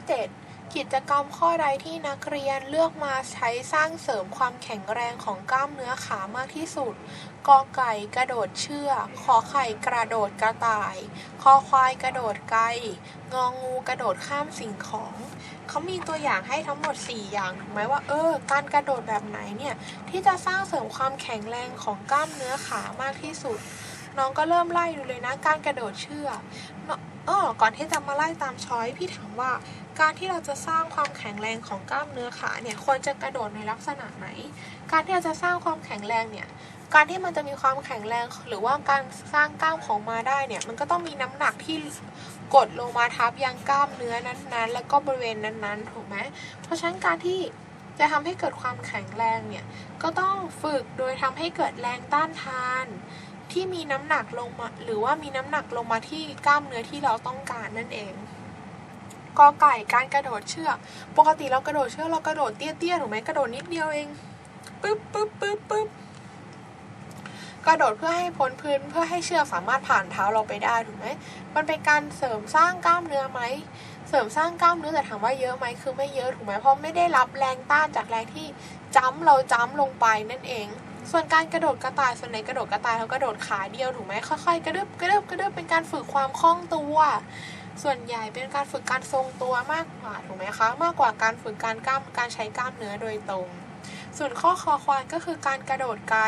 7กิจกรรมข้อใดที่นักเรียนเลือกมาใช้สร้างเสริมความแข็งแรงของกล้ามเนื้อขามากที่สุด กอไก่กระโดดเชือก ขอไข่กระโดดกระต่าย คอควายกระโดดไกงองูกระโดดข้ามสิ่งของ เขามีตัวอย่างให้ทั้งหมด 4 อย่างถูกไหมว่า เออ การกระโดดแบบไหนเนี่ย ที่จะสร้างเสริมความแข็งแรงของกล้ามเนื้อขามากที่สุด น้องก็เริ่มไล่ดูเลยนะ การกระโดดเชือก เออก่อนที่จะมาไล่ตามช้อยพี่ถามว่า การที่เราจะสร้างความแข็งแรงของกล้ามเนื้อขาเนี่ยควรจะกระโดดในลักษณะไหน การที่เราจะสร้างความแข็งแรงเนี่ยการที่มันจะมีความแข็งแรงหรือว่าการสร้างกล้ามของมาได้เนี่ยมันก็ต้องมีน้ำหนักที่กดลงมาทับยังกล้ามเนื้อนั้นๆ แล้วก็บริเวณนั้นๆถูกไหมเพราะฉะนั้นการที่จะทำให้เกิดความแข็งแรงเนี่ยก็ต้องฝึกโดยทำให้เกิดแรงต้านทาน ที่มีน้ำหนักลงมาหรือว่ามีน้ำหนักลงมาที่กล้ามเนื้อที่เราต้องการนั่นเองกอไก่การกระโดดเชือก ปกติเรากระโดดเชือกเรากระโดดเตี้ยๆถูกไหมกระโดดนิดเดียวเองปึ๊บปึ๊บปึ๊บปึ๊บกระโดดเพื่อให้พ้นพื้นเพื่อให้เชือกสามารถผ่านเท้าเราไปได้ถูกไหมมันเป็นการเสริมสร้างกล้ามเนื้อไหมเสริมสร้างกล้ามเนื้อแต่ถามว่าเยอะไหมคือไม่เยอะถูกไหมเพราะไม่ได้รับแรงต้านจากแรงที่จ้ำเราจ้ำลงไปนั่นเอง ส่วนการกระโดดกระต่ายส่วนไหนกระโดดกระต่ายเขากระโดดขาเดียวถูกไหมค่อยๆ กระดึบกระดึบกระดึบเป็นการฝึกความคล่องตัว ส่วนใหญ่เป็นการฝึกการทรงตัวมากกว่าถูกไหมคะ มากกว่าการฝึกการกล้ามการใช้กล้ามเนื้อโดยตรง ส่วนข้อคอควายก็คือการกระโดดไกล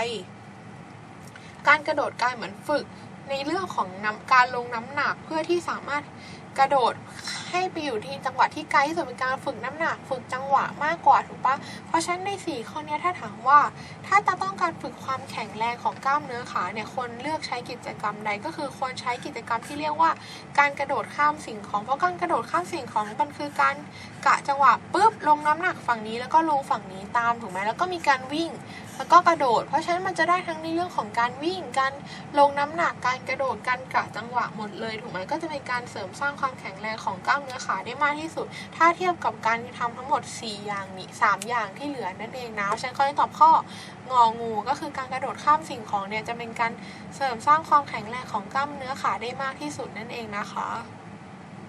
การกระโดดไกลเหมือนฝึกในเรื่องของน้ำการลงน้ำหนักเพื่อที่สามารถ กระโดดให้ไปอยู่ที่จังหวะที่ไกลที่สุดเป็นการฝึกน้ำหนัก ฝึกจังหวะมากกว่าถูกปะเพราะฉะนั้นในสี่ข้อนี้ถ้าถามว่า ถ้าจะต้องการฝึกความแข็งแรงของกล้ามเนื้อขาเนี่ยควรเลือกใช้กิจกรรมใดก็คือควรใช้กิจกรรมที่เรียกว่า การกระโดดข้ามสิ่งของเพราะการกระโดดข้ามสิ่งของมันคือการกะจังหวะปุ๊บลงน้ำหนักฝั่งนี้แล้วก็ลงฝั่งนี้ตามถูกไหมแล้วก็มีการวิ่งแล้วก็กระโดด เพราะฉะนั้นมันจะได้ทั้งในเรื่องของการวิ่งการลงน้ำหนักการกระโดดการกะจังหวะหมดเลยถูกไหมก็จะเป็นการเสริมสร้างความความแข็งแรงของกล้ามเนื้อขาได้มากที่สุด ถ้าเทียบกับการทำทั้งหมด 4 อย่างนี้3อย่างที่เหลือนั่นเองนะฉันก็จะตอบข้ององูก็คือการกระโดดข้ามสิ่งของเนี่ยจะเป็นการเสริมสร้างความแข็งแรงของกล้ามเนื้อขาได้มากที่สุดนั่นเองนะคะ